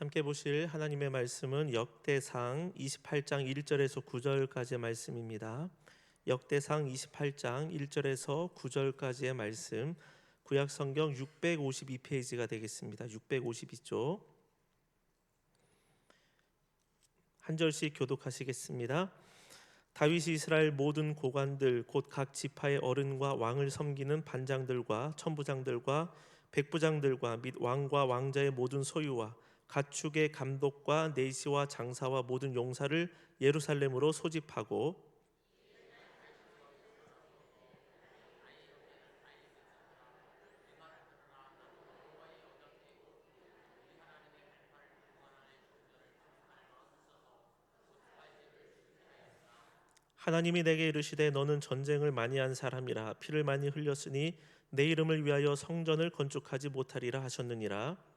함께 보실 하나님의 말씀은 역대상 28장 1절에서 9절까지의 말씀입니다. 역대상 28장 1절에서 9절까지의 말씀 구약 성경 652페이지가 되겠습니다. 652쪽 한 절씩 교독하시겠습니다. 다윗이 이스라엘 모든 고관들 곧 각 지파의 어른과 왕을 섬기는 반장들과 천부장들과 백부장들과 및 왕과 왕자의 모든 소유와 가축의 감독과 내시와 장사와 모든 용사를 예루살렘으로 소집하고 하나님이 내게 이르시되 너는 전쟁을 많이 한 사람이라 피를 많이 흘렸으니 내 이름을 위하여 성전을 건축하지 못하리라 하셨느니라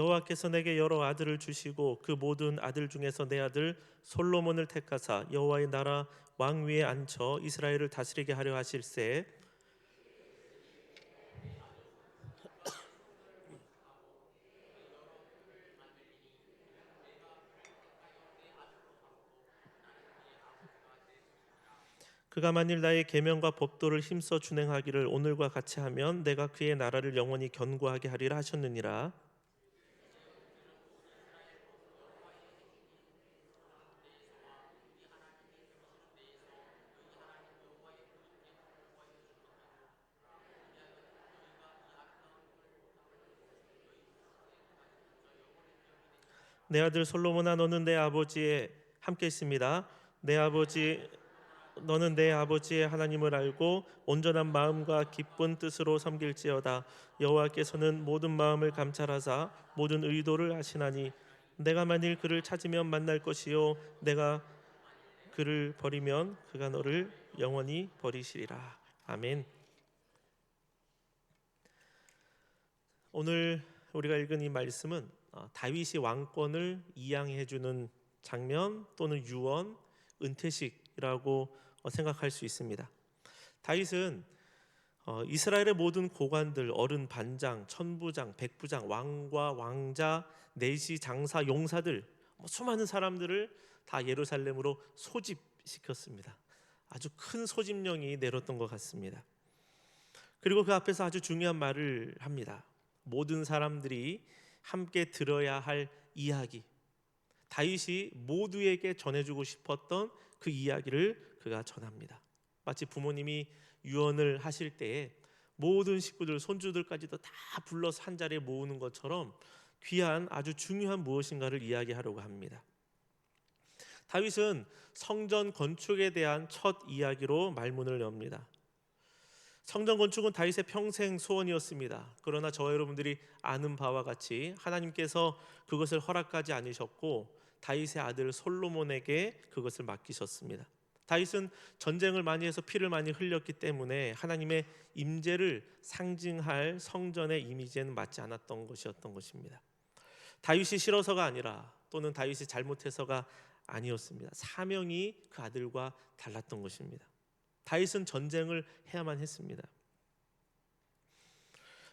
여호와께서 내게 여러 아들을 주시고 그 모든 아들 중에서 내 아들 솔로몬을 택하사 여호와의 나라 왕 위에 앉혀 이스라엘을 다스리게 하려 하실세. 그가 만일 나의 계명과 법도를 힘써 준행하기를 오늘과 같이 하면 내가 그의 나라를 영원히 견고하게 하리라 하셨느니라 내 아들 솔로몬아 너는 내 아버지의 함께 있습니다. 내 아버지 너는 내 아버지의 하나님을 알고 온전한 마음과 기쁜 뜻으로 섬길지어다. 여호와께서는 모든 마음을 감찰하사 모든 의도를 아시나니 내가 만일 그를 찾으면 만날 것이요 내가 그를 버리면 그가 너를 영원히 버리시리라. 아멘. 오늘 우리가 읽은 이 말씀은 어, 다윗이 왕권을 이양해 주는 장면 또는 유언, 은퇴식이라고 어, 생각할 수 있습니다. 다윗은 어, 이스라엘의 모든 고관들, 어른, 반장, 천부장, 백부장, 왕과 왕자, 내시, 장사, 용사들 뭐 수많은 사람들을 다 예루살렘으로 소집시켰습니다. 아주 큰 소집령이 내렸던 것 같습니다. 그리고 그 앞에서 아주 중요한 말을 합니다. 모든 사람들이 함께 들어야 할 이야기. 다윗이 모두에게 전해주고 싶었던 그 이야기를 그가 전합니다. 마치 부모님이 유언을 하실 때에 모든 식구들, 손주들까지도 다 불러서 한 자리에 모으는 것처럼 귀한 아주 중요한 무엇인가를 이야기하려고 합니다. 다윗은 성전 건축에 대한 첫 이야기로 말문을 엽니다. 성전 건축은 다윗의 평생 소원이었습니다. 그러나 저 여러분들이 아는 바와 같이 하나님께서 그것을 허락하지 않으셨고 다윗의 아들 솔로몬에게 그것을 맡기셨습니다. 다윗은 전쟁을 많이 해서 피를 많이 흘렸기 때문에 하나님의 임재를 상징할 성전의 이미지에는 맞지 않았던 것이었던 것입니다. 다윗이 싫어서가 아니라 또는 다윗이 잘못해서가 아니었습니다. 사명이 그 아들과 달랐던 것입니다. 다윗은 전쟁을 해야만 했습니다.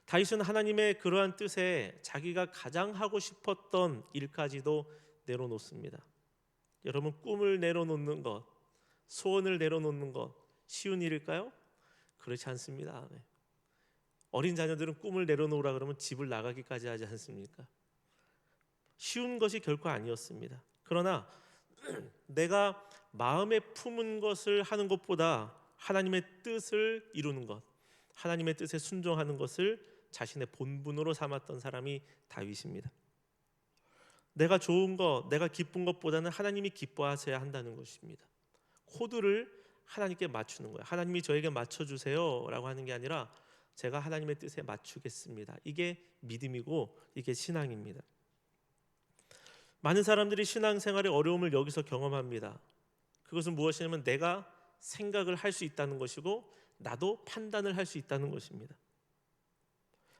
다윗은 하나님의 그러한 뜻에 자기가 가장 하고 싶었던 일까지도 내려놓습니다. 여러분 꿈을 내려놓는 것, 소원을 내려놓는 것 쉬운 일일까요? 그렇지 않습니다. 네. 어린 자녀들은 꿈을 내려놓으라 그러면 집을 나가기까지 하지 않습니까? 쉬운 것이 결코 아니었습니다. 그러나 내가 마음에 품은 것을 하는 것보다 하나님의 뜻을 이루는 것, 하나님의 뜻에 순종하는 것을 자신의 본분으로 삼았던 사람이 다윗입니다. 내가 좋은 것, 내가 기쁜 것보다는 하나님이 기뻐하셔야 한다는 것입니다. 코드를 하나님께 맞추는 거예요. 하나님이 저에게 맞춰 주세요라고 하는 게 아니라 제가 하나님의 뜻에 맞추겠습니다. 이게 믿음이고 이게 신앙입니다. 많은 사람들이 신앙생활의 어려움을 여기서 경험합니다. 그것은 무엇이냐면 내가 생각을 할 수 있다는 것이고 나도 판단을 할 수 있다는 것입니다.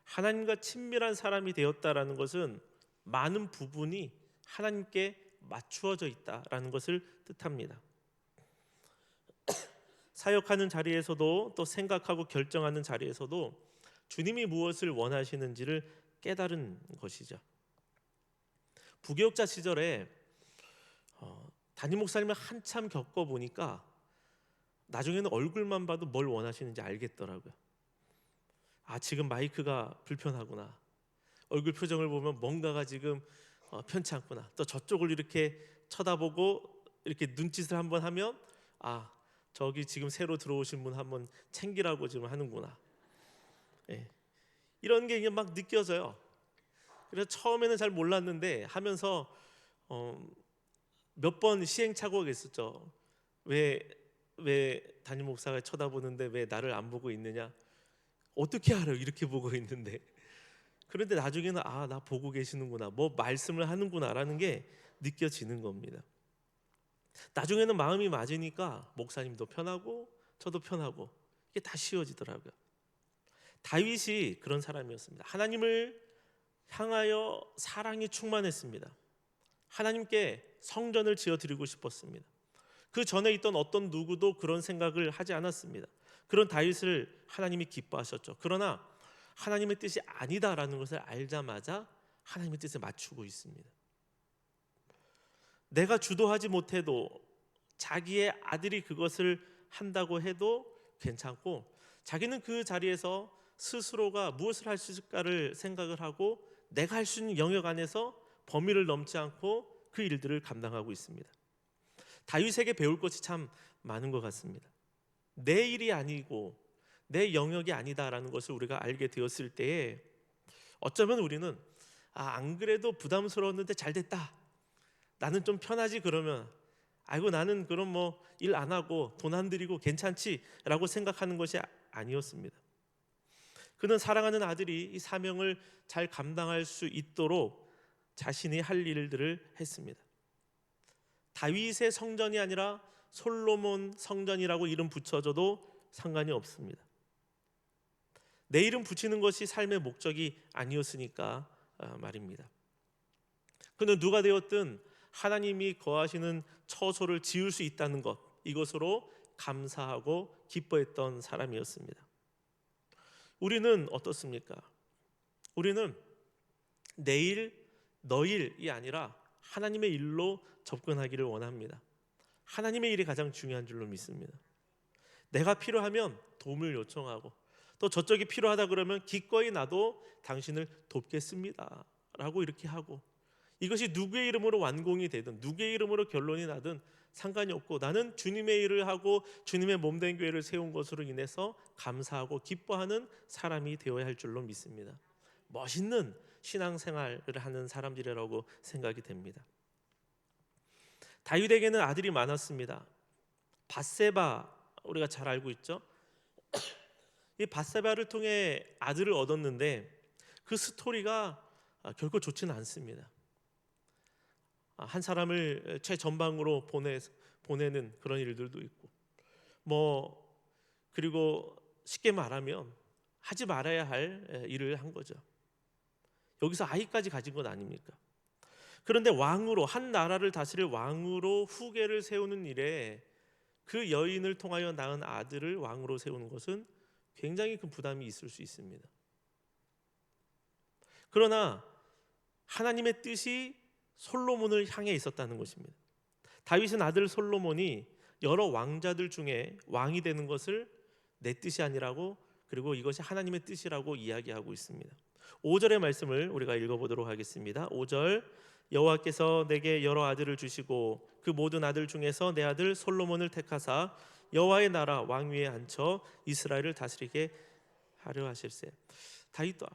하나님과 친밀한 사람이 되었다라는 것은 많은 부분이 하나님께 맞추어져 있다라는 것을 뜻합니다. 사역하는 자리에서도 또 생각하고 결정하는 자리에서도 주님이 무엇을 원하시는지를 깨달은 것이죠. 부교육자 시절에 어, 담임 목사님을 한참 겪어 보니까 나중에는 얼굴만 봐도 뭘 원하시는지 알겠더라고요. 아 지금 마이크가 불편하구나. 얼굴 표정을 보면 뭔가가 지금 어, 편치 않구나. 또 저쪽을 이렇게 쳐다보고 이렇게 눈짓을 한번 하면 아 저기 지금 새로 들어오신 분 한번 챙기라고 지금 하는구나. 예. 이런 게 이게 막 느껴져요. 그래서 처음에는 잘 몰랐는데 하면서 어, 몇 번 시행착오가 있었죠. 왜, 왜 담임 목사가 쳐다보는데 왜 나를 안 보고 있느냐? 어떻게 알아요? 이렇게 보고 있는데. 그런데 나중에는 아, 나 보고 계시는구나. 뭐 말씀을 하는구나라는 게 느껴지는 겁니다. 나중에는 마음이 맞으니까 목사님도 편하고 저도 편하고 이게 다 쉬워지더라고요. 다윗이 그런 사람이었습니다. 하나님을 향하여 사랑이 충만했습니다. 하나님께 성전을 지어 드리고 싶었습니다. 그 전에 있던 어떤 누구도 그런 생각을 하지 않았습니다. 그런 다윗을 하나님이 기뻐하셨죠. 그러나 하나님의 뜻이 아니다라는 것을 알자마자 하나님의 뜻에 맞추고 있습니다. 내가 주도하지 못해도 자기의 아들이 그것을 한다고 해도 괜찮고 자기는 그 자리에서 스스로가 무엇을 할 수 있을까를 생각을 하고 내가 할 수 있는 영역 안에서 범위를 넘지 않고 그 일들을 감당하고 있습니다. 다윗에게 배울 것이 참 많은 것 같습니다. 내 일이 아니고 내 영역이 아니다라는 것을 우리가 알게 되었을 때에 어쩌면 우리는 아, 안 그래도 부담스러웠는데 잘 됐다. 나는 좀 편하지 그러면 아이고 나는 그럼 뭐 일 안 하고 돈 안 들이고 괜찮지라고 생각하는 것이 아니었습니다. 그는 사랑하는 아들이 이 사명을 잘 감당할 수 있도록 자신이 할 일들을 했습니다. 다윗의 성전이 아니라 솔로몬 성전이라고 이름 붙여줘도 상관이 없습니다. 내 이름 붙이는 것이 삶의 목적이 아니었으니까 아, 말입니다. 그는 누가 되었든 하나님이 거하시는 처소를 지을 수 있다는 것 이것으로 감사하고 기뻐했던 사람이었습니다. 우리는 어떻습니까? 우리는 내일 너일이 아니라 하나님의 일로 접근하기를 원합니다. 하나님의 일이 가장 중요한 줄로 믿습니다. 내가 필요하면 도움을 요청하고 또 저쪽이 필요하다 그러면 기꺼이 나도 당신을 돕겠습니다. 라고 이렇게 하고 이것이 누구의 이름으로 완공이 되든 누구의 이름으로 결론이 나든 상관이 없고 나는 주님의 일을 하고 주님의 몸된 교회를 세운 것으로 인해서 감사하고 기뻐하는 사람이 되어야 할 줄로 믿습니다. 멋있는 신앙생활을 하는 사람들이라고 생각이 됩니다. 다윗에게는 아들이 많았습니다. 바세바 우리가 잘 알고 있죠. 이 바세바를 통해 아들을 얻었는데 그 스토리가 결코 좋지는 않습니다. 한 사람을 최전방으로 보내 보내는 그런 일들도 있고 뭐 그리고 쉽게 말하면 하지 말아야 할 일을 한 거죠. 여기서 아이까지 가진 건 아닙니까? 그런데 왕으로 한 나라를 다스릴 왕으로 후계를 세우는 일에 그 여인을 통하여 낳은 아들을 왕으로 세우는 것은 굉장히 큰 부담이 있을 수 있습니다. 그러나 하나님의 뜻이 솔로몬을 향해 있었다는 것입니다. 다윗은 아들 솔로몬이 여러 왕자들 중에 왕이 되는 것을 내 뜻이 아니라고 그리고 이것이 하나님의 뜻이라고 이야기하고 있습니다. 5절의 말씀을 우리가 읽어보도록 하겠습니다. 5절 여호와께서 내게 여러 아들을 주시고 그 모든 아들 중에서 내 아들 솔로몬을 택하사 여호와의 나라 왕위에 앉혀 이스라엘을 다스리게 하려 하실세. 다윗도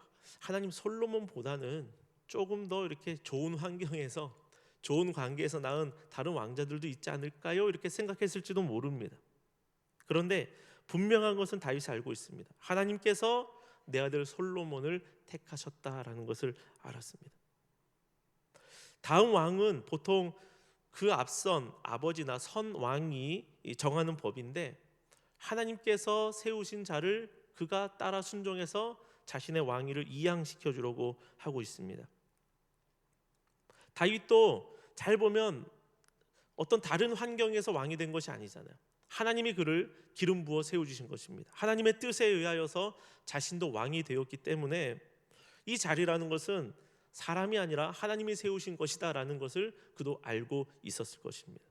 하나님 솔로몬보다는 조금 더 이렇게 좋은 환경에서 좋은 관계에서 낳은 다른 왕자들도 있지 않을까요? 이렇게 생각했을지도 모릅니다. 그런데 분명한 것은 다윗이 알고 있습니다. 하나님께서 내 아들 솔로몬을 택하셨다라는 것을 알았습니다. 다음 왕은 보통 그 앞선 아버지나 선 왕이 정하는 법인데 하나님께서 세우신 자를 그가 따라 순종해서 자신의 왕위를 이양시켜 주려고 하고 있습니다. 다윗도 잘 보면 어떤 다른 환경에서 왕이 된 것이 아니잖아요. 하나님이 그를 기름 부어 세워 주신 것입니다. 하나님의 뜻에 의하여서 자신도 왕이 되었기 때문에 이 자리라는 것은 사람이 아니라 하나님이 세우신 것이다라는 것을 그도 알고 있었을 것입니다.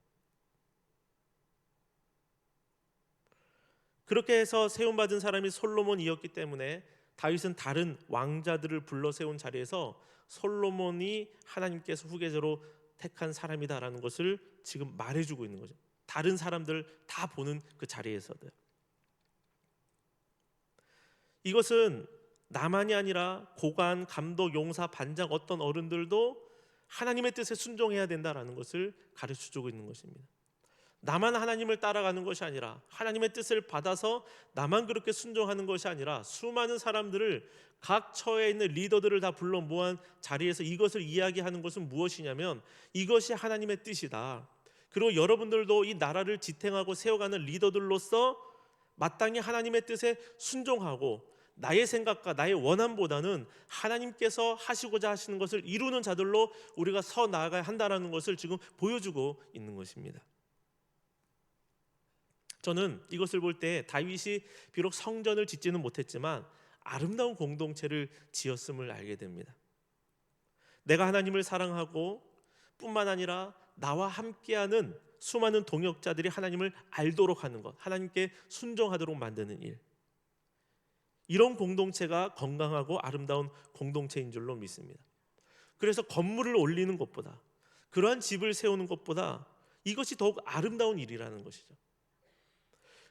그렇게 해서 세움 받은 사람이 솔로몬이었기 때문에 다윗은 다른 왕자들을 불러 세운 자리에서 솔로몬이 하나님께서 후계자로 택한 사람이다라는 것을 지금 말해주고 있는 거죠. 다른 사람들 다 보는 그 자리에서도 이것은 나만이 아니라 고관, 감독, 용사, 반장 어떤 어른들도 하나님의 뜻에 순종해야 된다라는 것을 가르쳐 주고 있는 것입니다. 나만 하나님을 따라가는 것이 아니라 하나님의 뜻을 받아서 나만 그렇게 순종하는 것이 아니라 수많은 사람들을 각 처에 있는 리더들을 다 불러 모은 자리에서 이것을 이야기하는 것은 무엇이냐면 이것이 하나님의 뜻이다. 그리고 여러분들도 이 나라를 지탱하고 세워가는 리더들로서 마땅히 하나님의 뜻에 순종하고 나의 생각과 나의 원함보다는 하나님께서 하시고자 하시는 것을 이루는 자들로 우리가 서 나아가야 한다라는 것을 지금 보여주고 있는 것입니다. 저는 이것을 볼 때 다윗이 비록 성전을 짓지는 못했지만 아름다운 공동체를 지었음을 알게 됩니다. 내가 하나님을 사랑하고 뿐만 아니라 나와 함께하는 수많은 동역자들이 하나님을 알도록 하는 것, 하나님께 순종하도록 만드는 일. 이런 공동체가 건강하고 아름다운 공동체인 줄로 믿습니다. 그래서 건물을 올리는 것보다 그러한 집을 세우는 것보다 이것이 더욱 아름다운 일이라는 것이죠.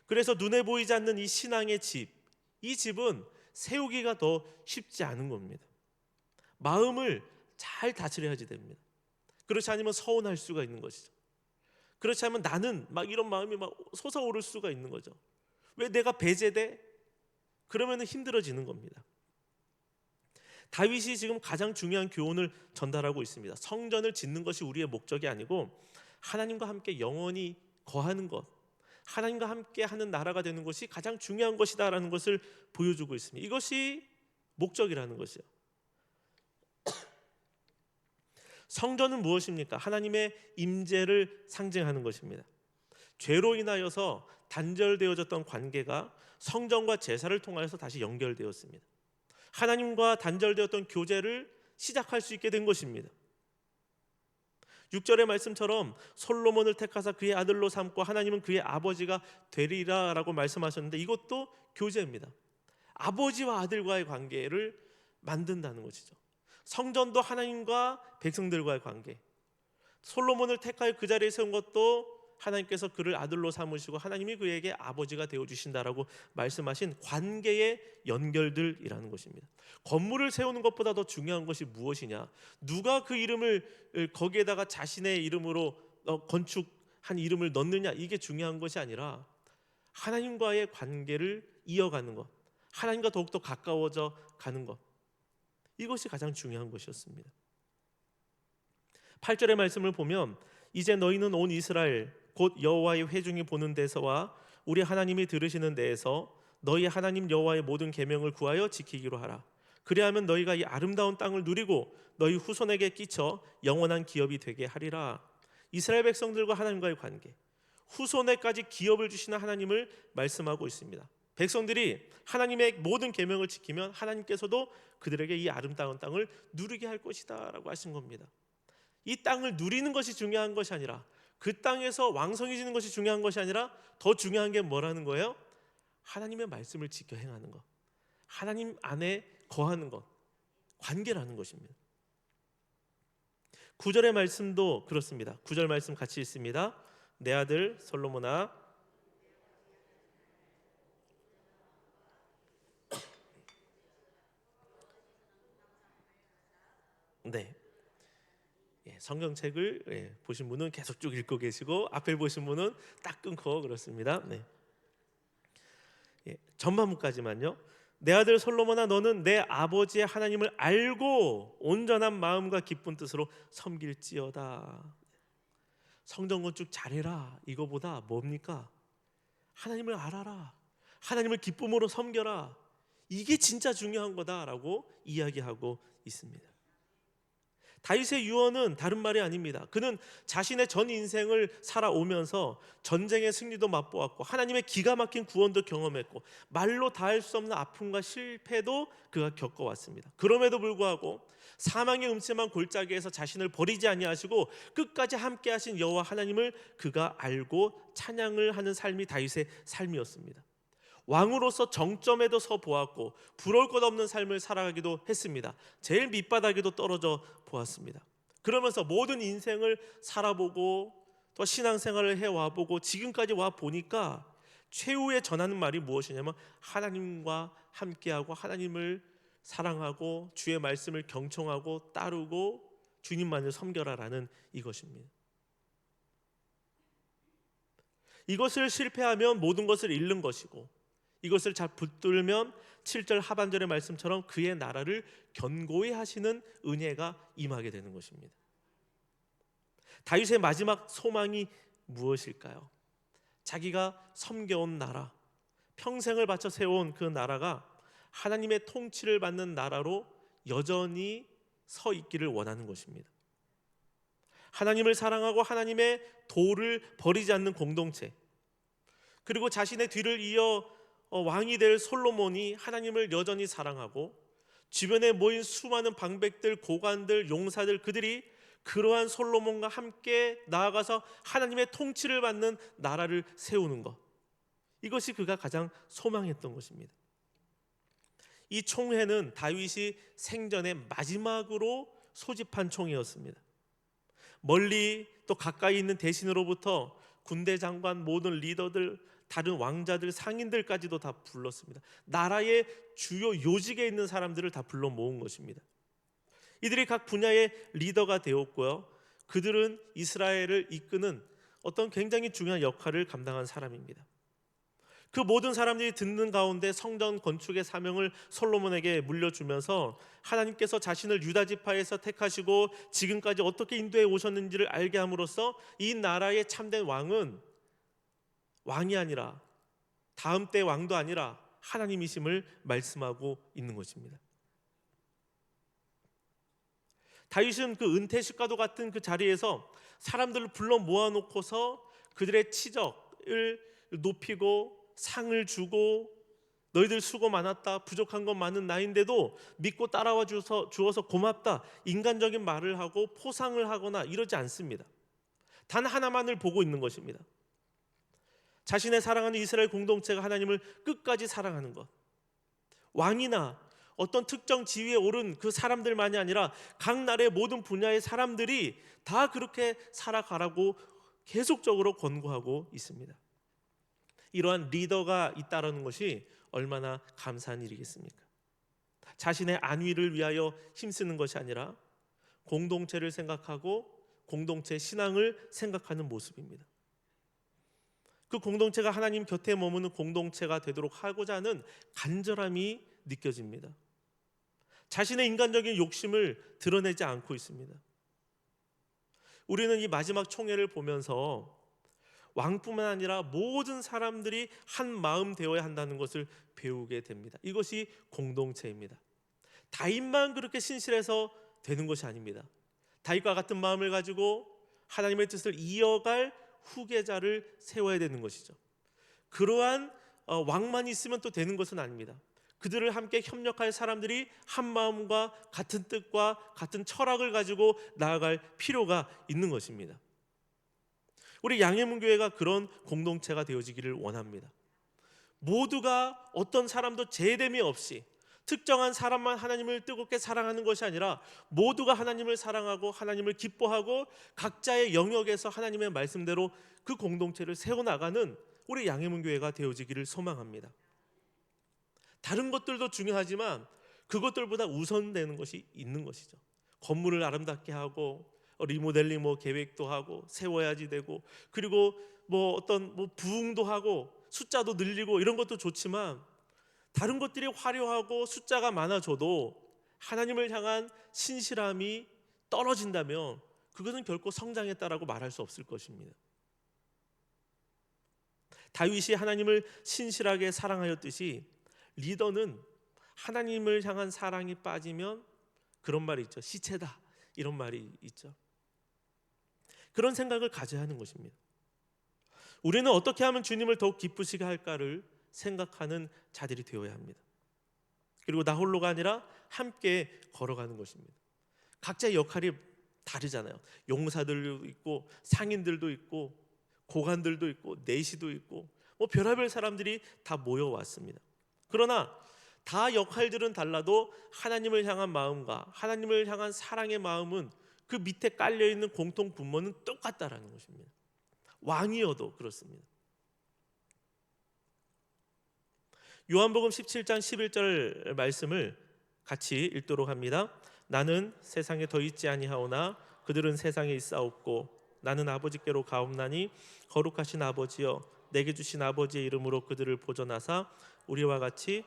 그래서 눈에 보이지 않는 이 신앙의 집, 이 집은 세우기가 더 쉽지 않은 겁니다. 마음을 잘 다스려야지 됩니다. 그렇지 않으면 서운할 수가 있는 것이죠. 그렇지 않으면 나는 막 이런 마음이 막 솟아오를 수가 있는 거죠. 왜 내가 배제돼? 그러면 힘들어지는 겁니다. 다윗이 지금 가장 중요한 교훈을 전달하고 있습니다. 성전을 짓는 것이 우리의 목적이 아니고 하나님과 함께 영원히 거하는 것, 하나님과 함께 하는 나라가 되는 것이 가장 중요한 것이다라는 것을 보여주고 있습니다. 이것이 목적이라는 것이요. 성전은 무엇입니까? 하나님의 임재를 상징하는 것입니다. 죄로 인하여서 단절되어졌던 관계가 성전과 제사를 통하여서 다시 연결되었습니다. 하나님과 단절되었던 교제를 시작할 수 있게 된 것입니다. 6절의 말씀처럼 솔로몬을 택하사 그의 아들로 삼고 하나님은 그의 아버지가 되리라라고 말씀하셨는데 이것도 교제입니다. 아버지와 아들과의 관계를 만든다는 것이죠. 성전도 하나님과 백성들과의 관계. 솔로몬을 택하여 그 자리에 세운 것도 하나님께서 그를 아들로 삼으시고 하나님이 그에게 아버지가 되어 주신다라고 말씀하신 관계의 연결들이라는 것입니다. 건물을 세우는 것보다 더 중요한 것이 무엇이냐? 누가 그 이름을 거기에다가 자신의 이름으로 어, 건축한 이름을 넣느냐 이게 중요한 것이 아니라 하나님과의 관계를 이어가는 것, 하나님과 더욱더 가까워져 가는 것 이것이 가장 중요한 것이었습니다. 8절의 말씀을 보면 이제 너희는 온 이스라엘 곧 여호와의 회중이 보는 데서와 우리 하나님이 들으시는 데에서 너희 하나님 여호와의 모든 계명을 구하여 지키기로 하라. 그리하면 너희가 이 아름다운 땅을 누리고 너희 후손에게 끼쳐 영원한 기업이 되게 하리라. 이스라엘 백성들과 하나님과의 관계, 후손에까지 기업을 주시는 하나님을 말씀하고 있습니다. 백성들이 하나님의 모든 계명을 지키면 하나님께서도 그들에게 이 아름다운 땅을 누리게 할 것이다라고 하신 겁니다. 이 땅을 누리는 것이 중요한 것이 아니라 그 땅에서 왕성해지는 것이 중요한 것이 아니라 더 중요한 게 뭐라는 거예요? 하나님의 말씀을 지켜 행하는 것. 하나님 안에 거하는 것. 관계라는 것입니다. 9절의 말씀도 그렇습니다. 9절 말씀 같이 있습니다. 내 아들 솔로몬아 네. 예, 성경책을 예, 보신 분은 계속 쭉 읽고 계시고 앞에 보신 분은 딱 끊고 그렇습니다. 네. 예, 전반부까지만요. 내 아들 솔로몬아 너는 내 아버지의 하나님을 알고 온전한 마음과 기쁜 뜻으로 섬길지어다. 성전 건축 잘해라. 이거보다 뭡니까? 하나님을 알아라. 하나님을 기쁨으로 섬겨라. 이게 진짜 중요한 거다라고 이야기하고 있습니다. 다윗의 유언은 다른 말이 아닙니다. 그는 자신의 전 인생을 살아오면서 전쟁의 승리도 맛보았고 하나님의 기가 막힌 구원도 경험했고 말로 다할 수 없는 아픔과 실패도 그가 겪어왔습니다. 그럼에도 불구하고 사망의 음침한 골짜기에서 자신을 버리지 아니하시고 끝까지 함께하신 여호와 하나님을 그가 알고 찬양을 하는 삶이 다윗의 삶이었습니다. 왕으로서 정점에도 서 보았고 부러울 것 없는 삶을 살아가기도 했습니다. 제일 밑바닥에도 떨어져 보았습니다. 그러면서 모든 인생을 살아보고 또 신앙생활을 해와 보고 지금까지 와 보니까 최후에 전하는 말이 무엇이냐면 하나님과 함께하고 하나님을 사랑하고 주의 말씀을 경청하고 따르고 주님만을 섬겨라라는 이것입니다. 이것을 실패하면 모든 것을 잃는 것이고 이것을 잘 붙들면 7절 하반절의 말씀처럼 그의 나라를 견고히 하시는 은혜가 임하게 되는 것입니다. 다윗의 마지막 소망이 무엇일까요? 자기가 섬겨온 나라, 평생을 바쳐 세운 그 나라가 하나님의 통치를 받는 나라로 여전히 서 있기를 원하는 것입니다. 하나님을 사랑하고 하나님의 도를 버리지 않는 공동체, 그리고 자신의 뒤를 이어 어, 왕이 될 솔로몬이 하나님을 여전히 사랑하고 주변에 모인 수많은 방백들, 고관들, 용사들 그들이 그러한 솔로몬과 함께 나아가서 하나님의 통치를 받는 나라를 세우는 것. 이것이 그가 가장 소망했던 것입니다. 이 총회는 다윗이 생전에 마지막으로 소집한 총회였습니다. 멀리 또 가까이 있는 대신으로부터 군대 장관 모든 리더들 다른 왕자들 상인들까지도 다 불렀습니다. 나라의 주요 요직에 있는 사람들을 다 불러 모은 것입니다. 이들이 각 분야의 리더가 되었고요. 그들은 이스라엘을 이끄는 어떤 굉장히 중요한 역할을 감당한 사람입니다. 그 모든 사람들이 듣는 가운데 성전 건축의 사명을 솔로몬에게 물려주면서 하나님께서 자신을 유다 지파에서 택하시고 지금까지 어떻게 인도해 오셨는지를 알게 함으로써 이 나라의 참된 왕은 왕이 아니라 다음 때 왕도 아니라 하나님이심을 말씀하고 있는 것입니다. 다윗은 그 은퇴식과도 같은 그 자리에서 사람들을 불러 모아놓고서 그들의 치적을 높이고 상을 주고 너희들 수고 많았다 부족한 건 많은 나인데도 믿고 따라와 주어서, 주어서 고맙다 인간적인 말을 하고 포상을 하거나 이러지 않습니다. 단 하나만을 보고 있는 것입니다. 자신의 사랑하는 이스라엘 공동체가 하나님을 끝까지 사랑하는 것. 왕이나 어떤 특정 지위에 오른 그 사람들만이 아니라 각 나라의 모든 분야의 사람들이 다 그렇게 살아가라고 계속적으로 권고하고 있습니다. 이러한 리더가 있다라는 것이 얼마나 감사한 일이겠습니까? 자신의 안위를 위하여 힘쓰는 것이 아니라 공동체를 생각하고 공동체 신앙을 생각하는 모습입니다. 그 공동체가 하나님 곁에 머무는 공동체가 되도록 하고자 하는 간절함이 느껴집니다. 자신의 인간적인 욕심을 드러내지 않고 있습니다. 우리는 이 마지막 총회를 보면서 왕뿐만 아니라 모든 사람들이 한 마음 되어야 한다는 것을 배우게 됩니다. 이것이 공동체입니다. 다윗만 그렇게 신실해서 되는 것이 아닙니다. 다윗과 같은 마음을 가지고 하나님의 뜻을 이어갈 후계자를 세워야 되는 것이죠. 그러한 어, 왕만 있으면 또 되는 것은 아닙니다. 그들을 함께 협력할 사람들이 한 마음과 같은 뜻과 같은 철학을 가지고 나아갈 필요가 있는 것입니다. 우리 양해문 교회가 그런 공동체가 되어지기를 원합니다. 모두가 어떤 사람도 제됨이 없이 특정한 사람만 하나님을 뜨겁게 사랑하는 것이 아니라 모두가 하나님을 사랑하고 하나님을 기뻐하고 각자의 영역에서 하나님의 말씀대로 그 공동체를 세워 나가는 우리 양해문 교회가 되어지기를 소망합니다. 다른 것들도 중요하지만 그것들보다 우선되는 것이 있는 것이죠. 건물을 아름답게 하고 리모델링 뭐 계획도 하고 세워야지 되고 그리고 뭐 어떤 뭐 부흥도 하고 숫자도 늘리고 이런 것도 좋지만 다른 것들이 화려하고 숫자가 많아져도 하나님을 향한 신실함이 떨어진다면 그것은 결코 성장했다라고 말할 수 없을 것입니다. 다윗이 하나님을 신실하게 사랑하였듯이 리더는 하나님을 향한 사랑이 빠지면 그런 말이 있죠. 시체다. 이런 말이 있죠. 그런 생각을 가져야 하는 것입니다. 우리는 어떻게 하면 주님을 더욱 기쁘시게 할까를 생각하는 자들이 되어야 합니다. 그리고 나 홀로가 아니라 함께 걸어가는 것입니다. 각자의 역할이 다르잖아요. 용사들도 있고 상인들도 있고 고관들도 있고 내시도 있고 뭐 별의별 사람들이 다 모여왔습니다. 그러나 다 역할들은 달라도 하나님을 향한 마음과 하나님을 향한 사랑의 마음은 그 밑에 깔려 있는 공통 분모는 똑같다라는 것입니다. 왕이어도 그렇습니다. 요한복음 17장 11절 말씀을 같이 읽도록 합니다. 나는 세상에 더 있지 아니하오나 그들은 세상에 있사옵고 나는 아버지께로 가옵나니 거룩하신 아버지여 내게 주신 아버지의 이름으로 그들을 보존하사 우리와 같이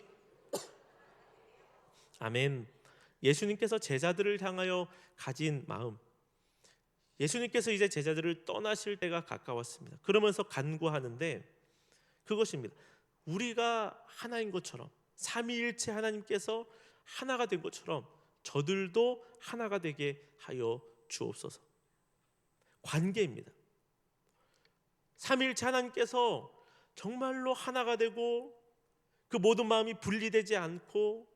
아멘. 예수님께서 제자들을 향하여 가진 마음. 예수님께서 이제 제자들을 떠나실 때가 가까웠습니다. 그러면서 간구하는데 그것입니다. 우리가 하나인 것처럼 삼위일체 하나님께서 하나가 된 것처럼 저들도 하나가 되게 하여 주옵소서. 관계입니다. 삼위일체 하나님께서 정말로 하나가 되고 그 모든 마음이 분리되지 않고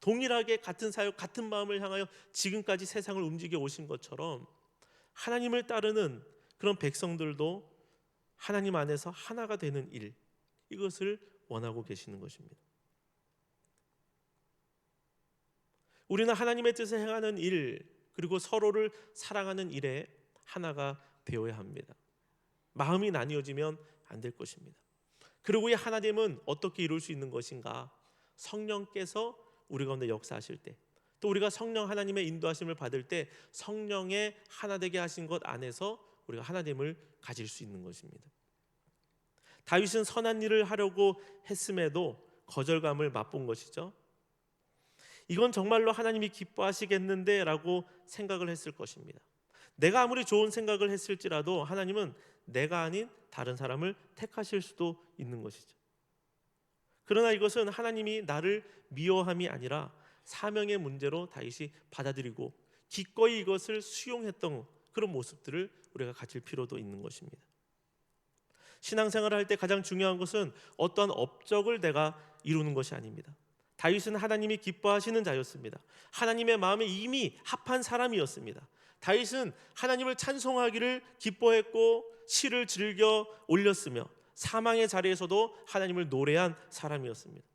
동일하게 같은 사역, 같은 마음을 향하여 지금까지 세상을 움직여 오신 것처럼 하나님을 따르는 그런 백성들도 하나님 안에서 하나가 되는 일 이것을 원하고 계시는 것입니다. 우리는 하나님의 뜻을 행하는 일 그리고 서로를 사랑하는 일에 하나가 되어야 합니다. 마음이 나뉘어지면 안 될 것입니다. 그리고 이 하나됨은 어떻게 이룰 수 있는 것인가? 성령께서 우리 가운데 역사하실 때, 또 우리가 성령 하나님의 인도하심을 받을 때 성령의 하나 되게 하신 것 안에서 우리가 하나됨을 가질 수 있는 것입니다. 다윗은 선한 일을 하려고 했음에도 거절감을 맛본 것이죠. 이건 정말로 하나님이 기뻐하시겠는데라고 생각을 했을 것입니다. 내가 아무리 좋은 생각을 했을지라도 하나님은 내가 아닌 다른 사람을 택하실 수도 있는 것이죠. 그러나 이것은 하나님이 나를 미워함이 아니라 사명의 문제로 다윗이 받아들이고 기꺼이 이것을 수용했던 그런 모습들을 우리가 가질 필요도 있는 것입니다. 신앙생활을 할 때 가장 중요한 것은 어떠한 업적을 내가 이루는 것이 아닙니다. 다윗은 하나님이 기뻐하시는 자였습니다. 하나님의 마음에 이미 합한 사람이었습니다. 다윗은 하나님을 찬송하기를 기뻐했고 시를 즐겨 올렸으며 사망의 자리에서도 하나님을 노래한 사람이었습니다.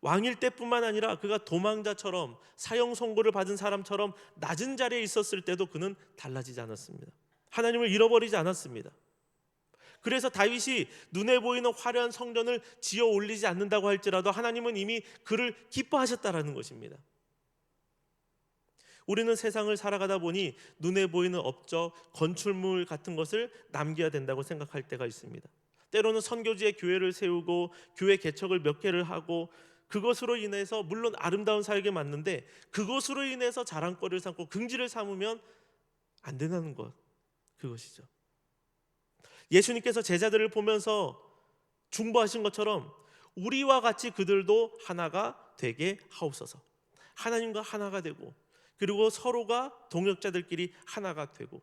왕일 때뿐만 아니라 그가 도망자처럼 사형 선고를 받은 사람처럼 낮은 자리에 있었을 때도 그는 달라지지 않았습니다. 하나님을 잃어버리지 않았습니다. 그래서 다윗이 눈에 보이는 화려한 성전을 지어 올리지 않는다고 할지라도 하나님은 이미 그를 기뻐하셨다라는 것입니다. 우리는 세상을 살아가다 보니 눈에 보이는 업적, 건축물 같은 것을 남겨야 된다고 생각할 때가 있습니다. 때로는 선교지에 교회를 세우고 교회 개척을 몇 개를 하고 그것으로 인해서 물론 아름다운 사역에 맞는데 그것으로 인해서 자랑거리를 삼고 긍지를 삼으면 안 된다는 것 그것이죠. 예수님께서 제자들을 보면서 중보하신 것처럼 우리와 같이 그들도 하나가 되게 하옵소서. 하나님과 하나가 되고 그리고 서로가 동역자들끼리 하나가 되고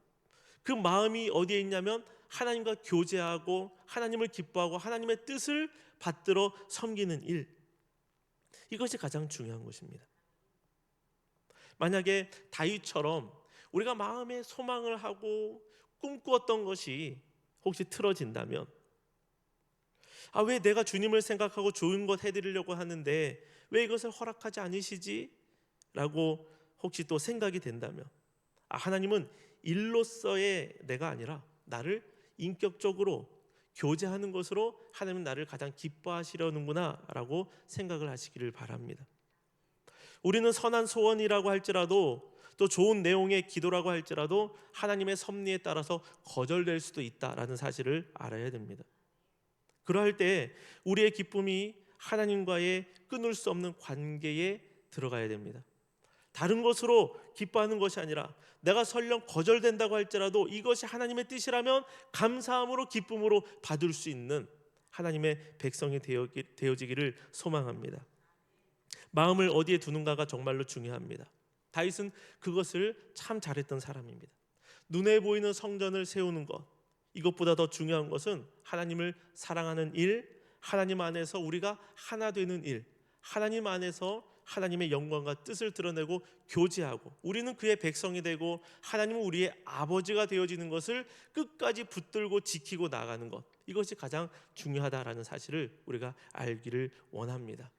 그 마음이 어디에 있냐면 하나님과 교제하고 하나님을 기뻐하고 하나님의 뜻을 받들어 섬기는 일 이것이 가장 중요한 것입니다. 만약에 다윗처럼 우리가 마음에 소망을 하고 꿈꾸었던 것이 혹시 틀어진다면 아 왜 내가 주님을 생각하고 좋은 것 해드리려고 하는데 왜 이것을 허락하지 않으시지? 라고 혹시 또 생각이 된다면 아, 하나님은 일로서의 내가 아니라 나를 인격적으로 교제하는 것으로 하나님은 나를 가장 기뻐하시려는구나 라고 생각을 하시기를 바랍니다. 우리는 선한 소원이라고 할지라도 또 좋은 내용의 기도라고 할지라도 하나님의 섭리에 따라서 거절될 수도 있다라는 사실을 알아야 됩니다. 그러할 때 우리의 기쁨이 하나님과의 끊을 수 없는 관계에 들어가야 됩니다. 다른 것으로 기뻐하는 것이 아니라 내가 설령 거절된다고 할지라도 이것이 하나님의 뜻이라면 감사함으로 기쁨으로 받을 수 있는 하나님의 백성이 되어지기를 소망합니다. 마음을 어디에 두는가가 정말로 중요합니다. 다윗은 그것을 참 잘했던 사람입니다. 눈에 보이는 성전을 세우는 것 이것보다 더 중요한 것은 하나님을 사랑하는 일, 하나님 안에서 우리가 하나 되는 일, 하나님 안에서 하나님의 영광과 뜻을 드러내고 교제하고 우리는 그의 백성이 되고 하나님은 우리의 아버지가 되어지는 것을 끝까지 붙들고 지키고 나가는 것 이것이 가장 중요하다라는 사실을 우리가 알기를 원합니다.